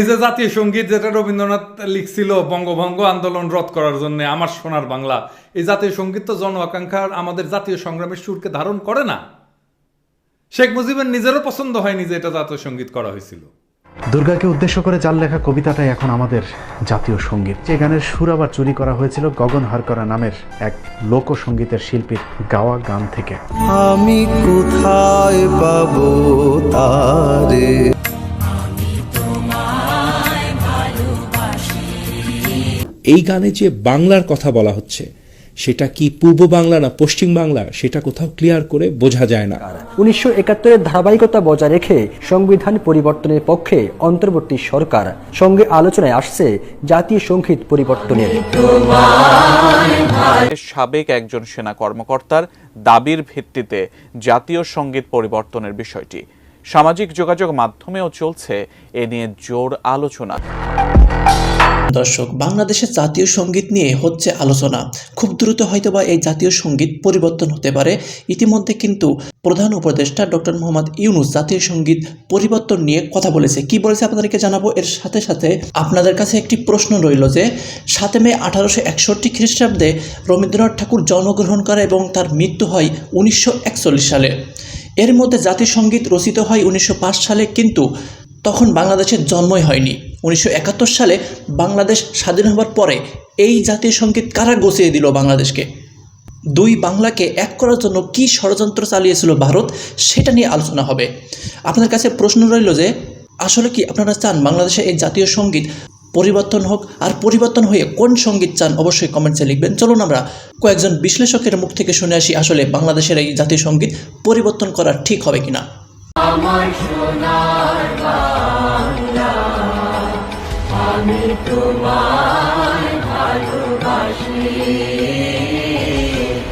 এই যে জাতীয় সংগীত যেটা রবীন্দ্রনাথ লিখছিল বঙ্গভঙ্গ আন্দোলন রদ করার জন্য আমার সোনার বাংলা এই জাতীয় সংগীত তো জন আকাঙ্ক্ষার আমাদের জাতীয় সংগ্রামের সুরকে ধারণ করে না। শেখ মুজিবের নিজেরও পছন্দ হয়নি যে এটা জাতীয় সংগীত করা হয়েছিল। দুর্গাকে উদ্দেশ্য করে যার লেখা কবিতাটাই এখন আমাদের জাতীয় সংগীত। যে গানের সুর আবার চুরি করা হয়েছিল গগন হারকরা নামের এক লোকসঙ্গীতের শিল্পীর গাওয়া গান থেকে। আমি কোথায় পাবো তারে? এই গানে যে বাংলার কথা বলা হচ্ছে সেটা কি পূর্ব বাংলা না পশ্চিম বাংলা সেটা কোথাও ক্লিয়ার করে বোঝা যায় না। উনিশশো একাত্তরের ধারাবাহিকতা বজায় রেখে সংবিধান পরিবর্তনের পক্ষে অন্তর্বর্তী সরকার সঙ্গে আলোচনায় আসছে জাতীয় সংগীত পরিবর্তনের। সাবেক একজন সেনা কর্মকর্তার দাবির ভিত্তিতে জাতীয় সংগীত পরিবর্তনের বিষয়টি। সামাজিক যোগাযোগ মাধ্যমেও চলছে এ নিয়ে জোর আলোচনা। দর্শক বাংলাদেশের জাতীয় সংগীত নিয়ে হচ্ছে আলোচনা। খুব দ্রুত হয়তোবা এই জাতীয় সংগীত পরিবর্তন হতে পারে। ইতিমধ্যে কিন্তু প্রধান উপদেষ্টা ডক্টর মোহাম্মদ ইউনুস জাতীয় সংগীত পরিবর্তন নিয়ে কথা বলেছে। কি বলেছে আপনাদেরকে জানাব? এর সাথে সাথে আপনাদের কাছে একটি প্রশ্ন রইল যে সাতে মে আঠারোশো একষট্টি খ্রিস্টাব্দে রবীন্দ্রনাথ ঠাকুর জন্মগ্রহণ করে এবং তার মৃত্যু হয় উনিশশো একচল্লিশ সালে। এর মধ্যে জাতীয় সংগীত রচিত হয় উনিশশো পাঁচ সালে কিন্তু তখন বাংলাদেশের জন্মই হয়নি। উনিশশো একাত্তর সালে বাংলাদেশ স্বাধীন হবার পরে এই জাতীয় সংগীত কারা গছিয়ে দিল বাংলাদেশকে? দুই বাংলাকে এক করার জন্য কি ষড়যন্ত্র চালিয়েছিল ভারত, সেটা নিয়ে আলোচনা হবে। আপনার কাছে প্রশ্ন রইল যে, আসলে কি আপনারা চান বাংলাদেশে এই জাতীয় সংগীত পরিবর্তন হোক? আর পরিবর্তন হয়ে কোন সংগীত চান? অবশ্যই কমেন্টসে লিখবেন। চলুন আমরা কয়েকজন বিশ্লেষকের মুখ থেকে শুনে আসি আসলে বাংলাদেশের এই জাতীয় সংগীত পরিবর্তন করা ঠিক হবে কিনা।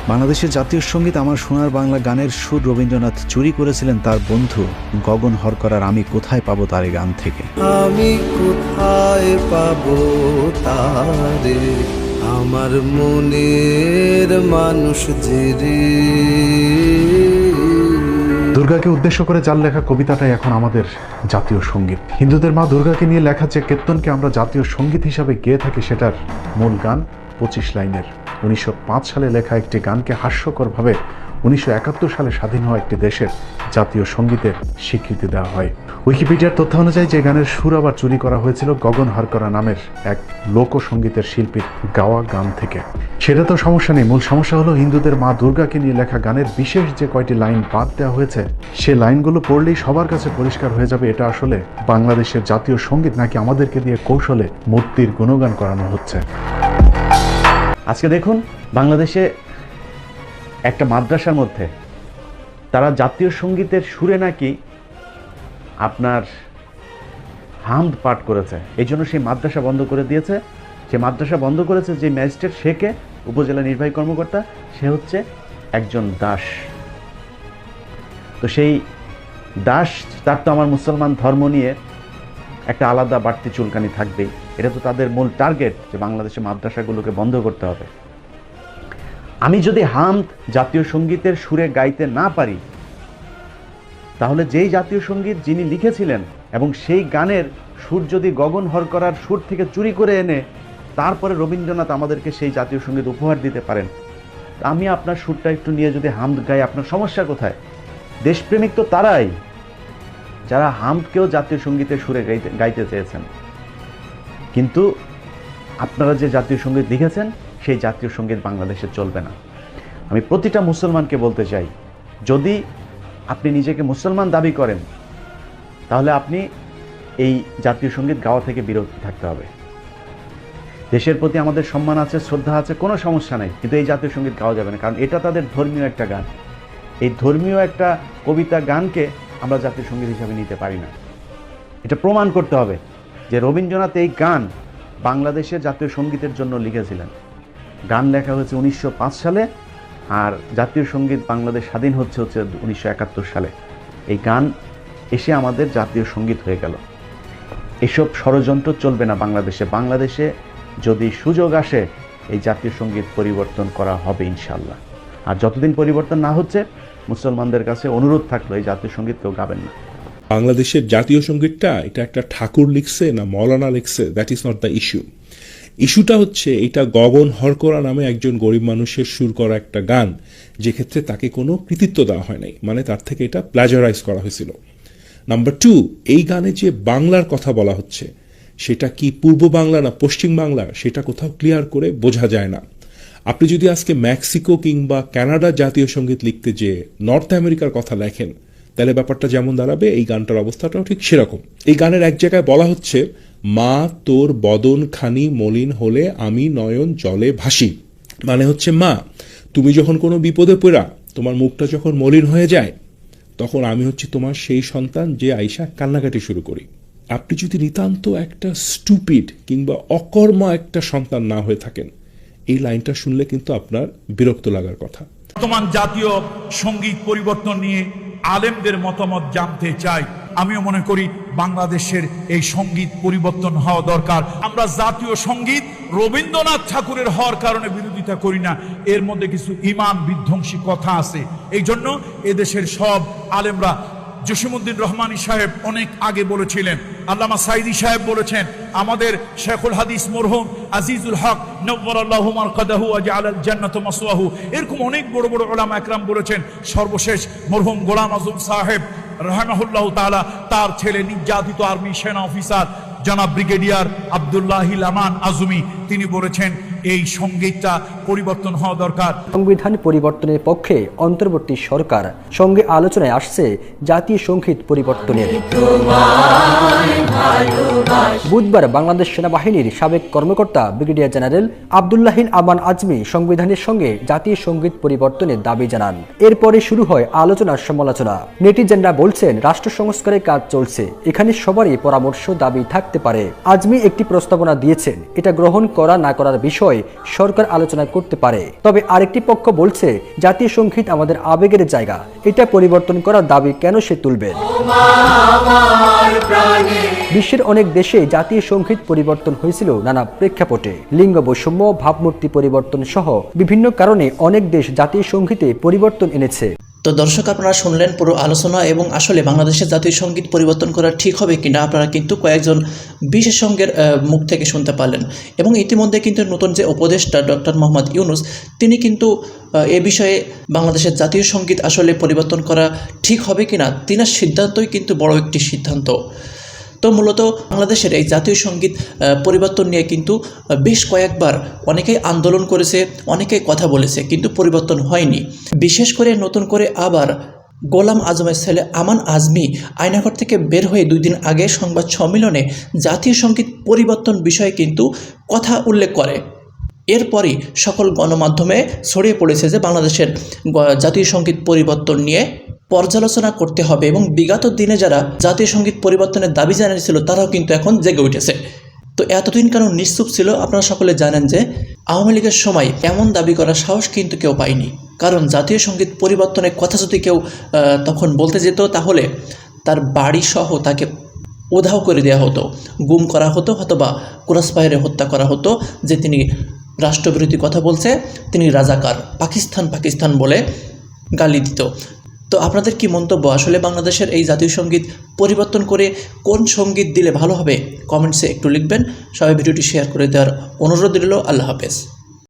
বাংলাদেশের জাতীয় সংগীত আমার সোনার বাংলা গানের সুর রবীন্দ্রনাথ চুরি করেছিলেন তার বন্ধু গগন হরকরার আমি কোথায় পাবো তার এই গান থেকে? আমি কোথায় পাবো তারে? আমার মনের মানুষ যে রে। দুর্গাকে উদ্দেশ্য করে যার লেখা কবিতাটাই এখন আমাদের জাতীয় সংগীত। হিন্দুদের মা দুর্গাকে নিয়ে লেখা যে কেত্তনকে আমরা জাতীয় সংগীত হিসাবে গেয়ে থাকি সেটার মূল গান পঁচিশ লাইনের। উনিশশো পাঁচ সালে লেখা একটি গানকে হাস্যকরভাবে উনিশশো একাত্তর সালে স্বাধীন হওয়া একটি দেশের জাতীয় সঙ্গীতের স্বীকৃতি দেওয়া হয়। উইকিপিডিয়ার তথ্য অনুযায়ী যে গানের সুর আবার চুরি করা হয়েছিল গগন হারকরা নামের এক লোকসঙ্গীতের শিল্পীর গাওয়া গান থেকে। সেটা তো সমস্যা নেই। মূল সমস্যা হলো হিন্দুদের মা দুর্গাকে নিয়ে লেখা গানের বিশেষ যে কয়টি লাইন বাদ দেওয়া হয়েছে, সে লাইনগুলো পড়লেই সবার কাছে পরিষ্কার হয়ে যাবে এটা আসলে বাংলাদেশের জাতীয় সংগীত নাকি আমাদেরকে দিয়ে কৌশলে মূর্তির গুণগান করানো হচ্ছে। আজকে দেখুন, বাংলাদেশে একটা মাদ্রাসার মধ্যে। তারা জাতীয় সঙ্গীতের সুরে নাকি আপনার হামদ পাঠ করেছে। এই জন্য সেই মাদ্রাসা বন্ধ করে দিয়েছে। সে মাদ্রাসা বন্ধ করেছে যে ম্যাজিস্ট্রেট শেখে, উপজেলা নির্বাহী কর্মকর্তা, সে হচ্ছে একজন দাস। তো সেই দাস, তার তো আমার মুসলমান ধর্ম নিয়ে একটা আলাদা বাড়তি চুলকানি থাকবেই। এটা তো তাদের মূল টার্গেট যে বাংলাদেশে মাদ্রাসাগুলোকে বন্ধ করতে হবে। আমি যদি হামদ জাতীয় সঙ্গীতের সুরে গাইতে না পারি, তাহলে যেই জাতীয় সংগীত যিনি লিখেছিলেন এবং সেই গানের সুর যদি গগন হর করার সুর থেকে চুরি করে এনে তারপরে রবীন্দ্রনাথ আমাদেরকে সেই জাতীয় সংগীত উপহার দিতে পারেন আমি আপনার সুরটা একটু নিয়ে যদি হামদ গাই আপনার সমস্যা কোথায়? দেশপ্রেমিক তো তারাই, যারা হামদকেও জাতীয় সঙ্গীতের সুরে গাইতে গাইতে চেয়েছেন। কিন্তু আপনারা যে জাতীয় সংগীত লিখেছেন সেই জাতীয় সংগীত বাংলাদেশে চলবে না। আমি প্রতিটা মুসলমানকে বলতে চাই, যদি আপনি নিজেকে মুসলমান দাবি করেন, তাহলে আপনি এই জাতীয় সংগীত গাওয়া থেকে বিরত থাকতে হবে। দেশের প্রতি আমাদের সম্মান আছে, শ্রদ্ধা আছে, কোনো সমস্যা নেই, কিন্তু এই জাতীয় সংগীত গাওয়া যাবে না, কারণ এটা তাদের ধর্মীয় একটা গান। এই ধর্মীয় একটা কবিতা গানকে আমরা জাতীয় সংগীত হিসাবে নিতে পারি না। এটা প্রমাণ করতে হবে যে রবীন্দ্রনাথ এই গান বাংলাদেশের জাতীয় সঙ্গীতের জন্য লিখেছিলেন। গান লেখা হয়েছে উনিশশো পাঁচ সালে আর জাতীয় সংগীত বাংলাদেশ স্বাধীন হচ্ছে হচ্ছে উনিশশো একাত্তর সালে। এই গান এসে আমাদের জাতীয় সংগীত হয়ে গেল। এসব ষড়যন্ত্র চলবে না বাংলাদেশে। বাংলাদেশে যদি সুযোগ আসে, এই জাতীয় সংগীত পরিবর্তন করা হবে ইনশাল্লাহ আর যতদিন পরিবর্তন না হচ্ছে, মুসলমানদের কাছে অনুরোধ থাকল, এই জাতীয় সংগীত কেউ গাবেন না। বাংলাদেশের জাতীয় সঙ্গীতটা, এটা একটা ঠাকুর লিখছে না মৌলানা লিখছে that is not the issue ইস্যুটা হচ্ছে, এটা গগন হরকরা নামে একজন গরিব মানুষের সুর করা একটা গান, যে ক্ষেত্রে তাকে কোনো কৃতিত্ব দেওয়া হয় নাই মানে তার থেকে এটা প্লাজারাইজ করা হয়েছিল। নাম্বার টু এই গানে যে বাংলার কথা বলা হচ্ছে, সেটা কি পূর্ব বাংলা না পশ্চিম বাংলা, সেটা কোথাও ক্লিয়ার করে বোঝা যায় না। আপনি যদি আজকে মেক্সিকো কিংবা কানাডা জাতীয় সংগীত লিখতে যে নর্থ আমেরিকার কথা লেখেন, তাহলে ব্যাপারটা যেমন দাঁড়াবে, এই গানটার অবস্থাটাও ঠিক সেরকম। এই গানের এক জায়গায় বলা হচ্ছে মা, তোর বদন খানি মলিন হলে আমি নয়ন জলে ভাসি। মানে হচ্ছে মা, তুমি যখন কোনো বিপদে পড়া, তোমার মুখটা যখন মলিন হয়ে যায়, তখন আমি হচ্ছি তোমার সেই সন্তান যে আইসা কান্নাকাটি শুরু করি। আপনি যদি নিতান্ত একটা স্টুপিড কিংবা অকর্মা একটা সন্তান না হয়ে থাকেন, এই লাইনটা শুনলে কিন্তু আপনার বিরক্ত লাগার কথা। বর্তমান জাতীয় সংগীত পরিবর্তন নিয়ে আলেমদের মতামত জানতে চাই। আমিও মনে করি বাংলাদেশের এই সংগীত পরিবর্তন হওয়া দরকার। আমরা জাতীয় সংগীত রবীন্দ্রনাথ ঠাকুরের হওয়ার কারণে বিরোধিতা করি না। এর মধ্যে কিছু ইমান বিধ্বংসী কথা আছে। এই জন্য এদেশের সব আলেমরা জসিমুদ্দিন রহমানী সাহেব অনেক আগে বলেছিলেন, আল্লামা সাইদি সাহেব বলেছেন, আমাদের শেখুল হাদিস মরহুম আজিজুল হক নব্বরাল্লাহুমার এরকম অনেক বড় বড় ওলামা একরাম বলেছেন, সর্বশেষ মরহুম গোলাম আজম সাহেব রহমাহুল্লাহ তালা তার ছেলে নির্যাতিত আর্মি সেনা অফিসার জনাব ব্রিগেডিয়ার আবদুল্লাহিল আমান আজমি, তিনি বলেছেন এই সঙ্গীতটা পরিবর্তন হওয়া দরকার। সংবিধান পরিবর্তনের পক্ষে অন্তর্বর্তী সরকার সঙ্গে আলোচনায় আসছে জাতীয় সংগীত পরিবর্তনের। বুধবার বাংলাদেশ সেনাবাহিনীর সাবেক কর্মকর্তা ব্রিগেডিয়ার জেনারেল আবদুল্লাহিন আমান আজমি সংবিধানের সঙ্গে জাতীয় সংগীত পরিবর্তনের দাবি জানান। এরপরে শুরু হয় আলোচনার সমালোচনা। নেটিজেনরা বলছেন, রাষ্ট্র সংস্কারের কাজ চলছে, এখানে সবারই পরামর্শ দাবি থাকতে পারে। আজমি একটি প্রস্তাবনা দিয়েছেন, এটা গ্রহণ করা না করার বিষয় সরকার আলোচনা করতে পারে। তবে আরেকটি পক্ষ বলছে, জাতীয় সংগীত আমাদের আবেগের জায়গা। এটা পরিবর্তন করার দাবি কেন সে তুলবেন বিশ্বের অনেক দেশে জাতীয় সংগীত পরিবর্তন হয়েছিল নানা প্রেক্ষাপটে। লিঙ্গ বৈষম্য, ভাবমূর্তি পরিবর্তন সহ বিভিন্ন কারণে অনেক দেশ জাতীয় সঙ্গীতে পরিবর্তন এনেছে। তো দর্শক, আপনারা শুনলেন পুরো আলোচনা এবং আসলে বাংলাদেশের জাতীয় সংগীত পরিবর্তন করা ঠিক হবে কিনা, আপনারা কিন্তু কয়েকজন বিশেষজ্ঞের মুখ থেকে শুনতে পারলেন। এবং ইতিমধ্যে কিন্তু নতুন যে উপদেষ্টা ডক্টর মোহাম্মদ ইউনুস, তিনি কিন্তু এ বিষয়ে বাংলাদেশের জাতীয় সংগীত আসলে পরিবর্তন করা ঠিক হবে কিনা, তিনার সিদ্ধান্তই কিন্তু বড় একটি সিদ্ধান্ত। তো মূলত বাংলাদেশের এই জাতীয় সংগীত পরিবর্তন নিয়ে কিন্তু বেশ কয়েকবার অনেকেই আন্দোলন করেছে, অনেকেই কথা বলেছে, কিন্তু পরিবর্তন হয়নি। বিশেষ করে নতুন করে আবার গোলাম আজমের ছেলে আমান আজমি আয়নাঘর থেকে বের হয়ে দুই দিন আগে সংবাদ সম্মেলনে জাতীয় সংগীত পরিবর্তন বিষয়ে কিন্তু কথা উল্লেখ করে। এরপরই সকল গণমাধ্যমে ছড়িয়ে পড়েছে যে বাংলাদেশের জাতীয় সংগীত পরিবর্তন নিয়ে পর্যালোচনা করতে হবে এবং বিগত দিনে যারা জাতীয় সংগীত পরিবর্তনের দাবি জানিয়েছিল, তারাও কিন্তু এখন জেগে উঠেছে। তো এতদিন কেন নিশ্চুপ ছিল, আপনারা সকলে জানেন যে আওয়ামী লীগের সময় এমন দাবি করার সাহস কিন্তু কেউ পায়নি। কারণ জাতীয় সংগীত পরিবর্তনের কথা যদি কেউ তখন বলতে যেত, তাহলে তার বাড়ি সহ তাকে উধাও করে দেওয়া হতো। গুম করা হতো অথবা ক্রসফায়ারে হত্যা করা হতো, যে তিনি রাষ্ট্রবিরোধী কথা বলছে, তিনি রাজাকার, পাকিস্তান পাকিস্তান বলে গালি দিত। তো আপনাদের কি মন্তব্য? আসলে বাংলাদেশের এই জাতীয় সংগীত পরিবর্তন করে কোন সংগীত দিলে ভালো হবে? কমেন্টসে একটু লিখবেন। সবাই ভিডিওটি শেয়ার করে দেওয়ার অনুরোধ রইল। আল্লাহ হাফেজ।